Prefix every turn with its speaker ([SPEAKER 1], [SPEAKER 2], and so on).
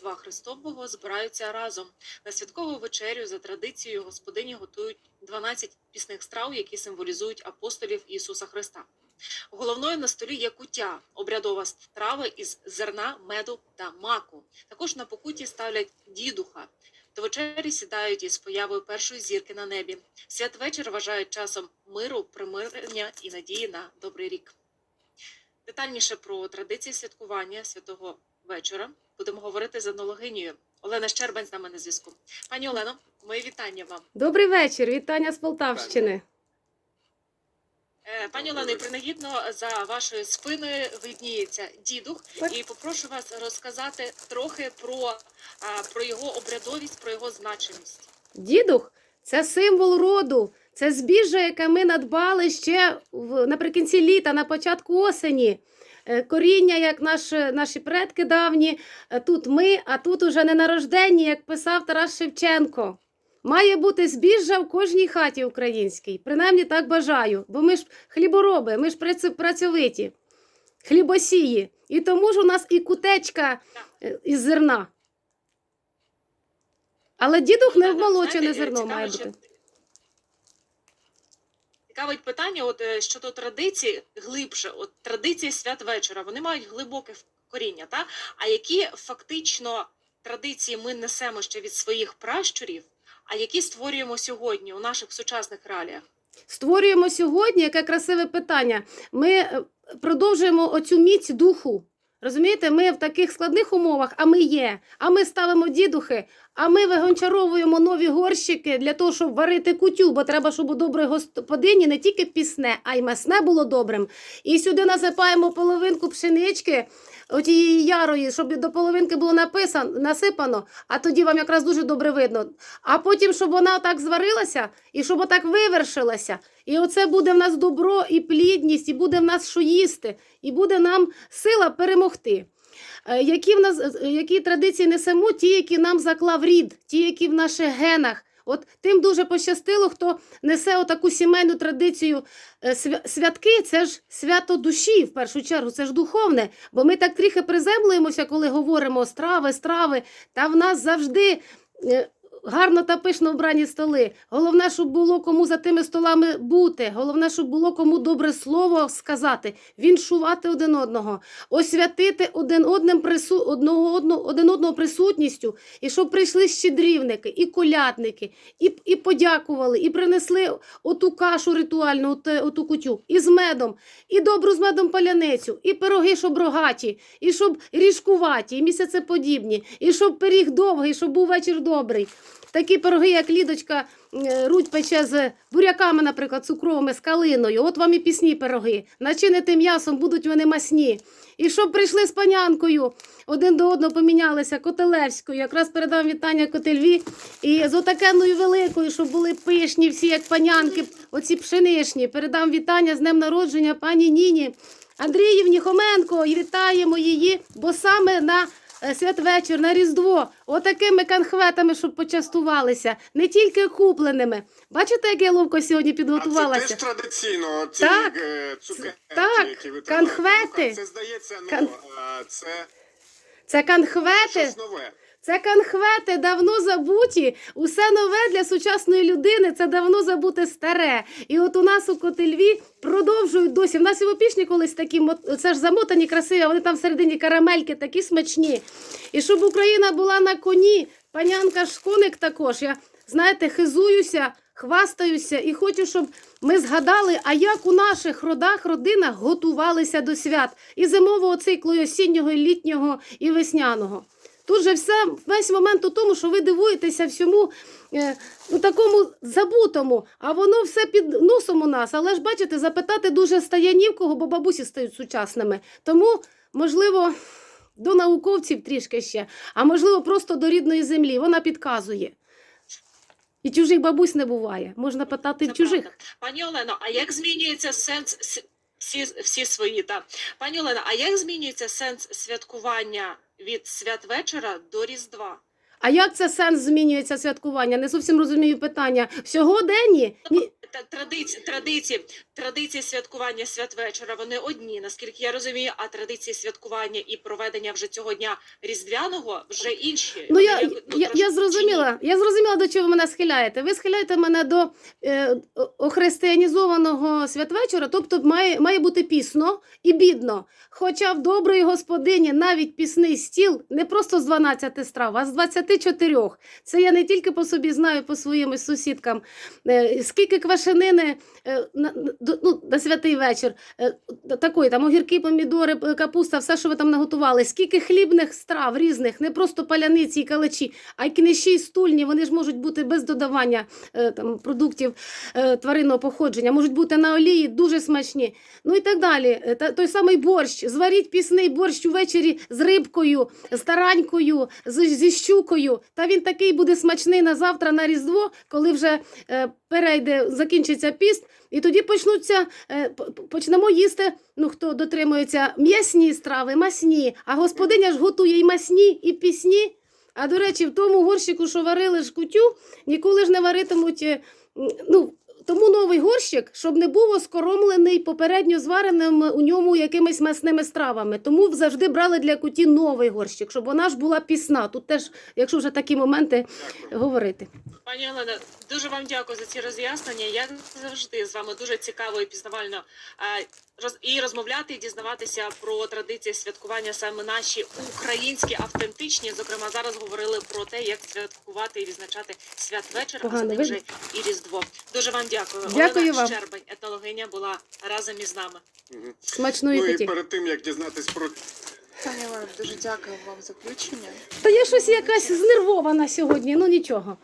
[SPEAKER 1] Різдва Христового збираються разом. На святкову вечерю за традицією господині готують 12 пісних страв, які символізують апостолів Ісуса Христа. Головною на столі є куття, обрядова страва із зерна, меду та маку. Також на покуті ставлять дідуха. До вечері сідають із появою першої зірки на небі. Святвечір вважають часом миру, примирення і надії на добрий рік. Детальніше про традиції святкування святого вечора будемо говорити з анологинею. Олена Щербань з нами на зв'язку. Пані Олено, мої вітання вам.
[SPEAKER 2] Добрий вечір, вітання з Полтавщини.
[SPEAKER 1] Е, Пані Олено, принагідно за вашою спиною видніється дідух,
[SPEAKER 2] Так.
[SPEAKER 1] і попрошу вас розказати трохи про, про його обрядовість, про його значимість.
[SPEAKER 2] Дідух це символ роду, це збіжжя, яке ми надбали ще в, наприкінці літа, на початку осені. Е, Коріння, як наш, наші предки давні, е, тут ми, а тут уже не народжденні, як писав Тарас Шевченко. Має бути збіжжя в кожній хаті українській. Принаймні так бажаю, бо ми ж хлібороби, ми ж працьовиті, хлібосії. І тому ж у нас і кутечка е, із зерна. Але дідух не вмолочене зерно має бути.
[SPEAKER 1] Цікавить питання, от е, щодо традиції глибше, от традиції святвечора, вони мають глибоке коріння, та? А які фактично традиції ми несемо ще від своїх пращурів, а які створюємо сьогодні у наших сучасних реаліях?
[SPEAKER 2] Створюємо сьогодні, яке красиве питання. Ми е, продовжуємо оцю міць духу. Розумієте, ми в таких складних умовах, а ми є. А ми ставимо дідухи, а ми вигончаровуємо нові горщики для того, щоб варити кутю, бо треба, щоб у доброї господині не тільки пісне, а й масне було добрим. І сюди насипаємо половинку пшенички, отієї ярої, щоб до половинки було написано, насипано, а тоді вам якраз дуже добре видно. А потім, щоб вона так зварилася і щоб отак вивершилася. І оце буде в нас добро і плідність, і буде в нас що їсти, і буде нам сила перемогти. Е, Які в нас е, які традиції несемо, ті, які нам заклав рід, ті, які в наших генах. От тим дуже пощастило, хто несе отаку сімейну традицію. Е, Святки це ж свято душі, в першу чергу, це ж духовне. Бо ми так трохи приземлюємося, коли говоримо страви, страви. Та в нас завжди е, гарно та пишно вбрані столи. Головне, щоб було кому за тими столами бути. Головне, щоб було кому добре слово сказати, віншувати один одного, освятити один одним прису... одного, одного, один одного присутністю, і щоб прийшли щедрівники, і колядники, і, і подякували, і принесли оту кашу ритуальну, от, оту кутю, і з медом, і добру з медом паляницю, і пироги, щоб рогаті, і щоб ріжкуваті, і місяцеподібні, і щоб пиріг довгий, щоб був вечір добрий. Такі пироги, як лідочка, е, руть пече з буряками, наприклад, цукровими, з калиною. От вам і пісні пироги. Начинити м'ясом будуть вони масні. І щоб прийшли з панянкою, один до одного помінялися Котелевською. Якраз передам вітання Котельві. І з отакенною великою, щоб були пишні, всі як панянки, оці пшеничні. Передам вітання з днем народження пані Ніні Андріївні Хоменко. І вітаємо її, бо саме на святвечір, на Різдво, отакими канхветами, щоб почастувалися, не тільки купленими. Бачите, як я ловко сьогодні
[SPEAKER 3] А це
[SPEAKER 2] підготувалася?
[SPEAKER 3] теж традиційно, ці
[SPEAKER 2] Так,
[SPEAKER 3] е, цукерки,
[SPEAKER 2] так,
[SPEAKER 3] які ви канхвети. Це здається, ну, Кан... це
[SPEAKER 2] Це канхвети.
[SPEAKER 3] щось нове.
[SPEAKER 2] Це конхвети давно забуті. Усе нове для сучасної людини це давно забуте старе. І от у нас у Котельві продовжують досі. В нас і в опішні колись такі це ж замотані красиві, вони там всередині карамельки такі смачні. І щоб Україна була на коні, панянка Шконик також. Я знаєте, хизуюся, хвастаюся і хочу, щоб ми згадали, а як у наших родах, родинах готувалися до свят і зимового циклу, і осіннього, і літнього, і весняного. Тут же все весь момент у тому, що ви дивуєтеся всьому е, ну, такому забутому, а воно все під носом у нас. Але ж бачите, запитати дуже стає ні в кого, бо бабусі стають сучасними. Тому, можливо, до науковців трішки ще, а можливо, просто до рідної землі. Вона підказує. І чужих бабусь не буває. Можна питати
[SPEAKER 1] Це
[SPEAKER 2] в чужих.
[SPEAKER 1] правда. Пані Олено, а як змінюється сенс всі, всі свої? Та пані Олено, а як змінюється сенс святкування від святвечора до Різдва?
[SPEAKER 2] А як це сенс змінюється святкування? Не зовсім розумію питання. В сьогоденні ні.
[SPEAKER 1] Традиції, традиції, традиції святкування святвечора вони одні, наскільки я розумію, а традиції святкування і проведення вже цього дня різдвяного вже інші.
[SPEAKER 2] Ну
[SPEAKER 1] Вони
[SPEAKER 2] я,
[SPEAKER 1] ну,
[SPEAKER 2] я, я зрозуміла. Я зрозуміла, до чого ви мене схиляєте. Ви схиляєте мене до е, охристиянізованого святвечора, тобто має, має бути пісно і бідно. Хоча в доброї господині навіть пісний стіл не просто з 12 страв, а з 24. Це я не тільки по собі знаю, по своїм сусідкам. Е, скільки квашенини е, ну, на святий вечір, е, такої там огірки, помідори, капуста, все, що ви там наготували. Скільки хлібних страв різних, не просто паляниці і калачі, а й книжі, і стульні, вони ж можуть бути без додавання там, продуктів тваринного походження, можуть бути на олії, дуже смачні. Ну і так далі. Той самий борщ. Зваріть пісний борщ увечері з рибкою, з таранькою, зі щукою. Та він такий буде смачний на завтра, на Різдво, коли вже е, перейде, закінчиться піст, і тоді почнуться, е, почнемо їсти, ну хто дотримується, м'ясні страви, масні. А господиня ж готує і масні, і пісні. А до речі, в тому горщику, що варили ж кутю, ніколи ж не варитимуть. е, Ну, тому новий горщик, щоб не був оскоромлений попередньо звареним у ньому якимись масними стравами. Тому завжди брали для куті новий горщик, щоб вона ж була пісна. Тут теж, якщо вже такі моменти
[SPEAKER 3] Дякую.
[SPEAKER 2] говорити.
[SPEAKER 1] Пані Олена, дуже вам дякую за ці роз'яснення. Як завжди з вами дуже цікаво і пізнавально е, і розмовляти, і дізнаватися про традиції святкування саме наші українські, автентичні. Зокрема, зараз говорили про те, як святкувати і відзначати святвечір, а за ним вже і різдво. Дуже вам дякую.
[SPEAKER 2] Дякую
[SPEAKER 1] Олена
[SPEAKER 2] вам.
[SPEAKER 1] Щербань, етологиня була разом із нами.
[SPEAKER 3] Угу.
[SPEAKER 2] Смачної
[SPEAKER 3] Ну і перед тим як дізнатись про
[SPEAKER 4] Пані Олено, дуже дякую вам за включення.
[SPEAKER 2] Та я щось якась знервована сьогодні, ну нічого.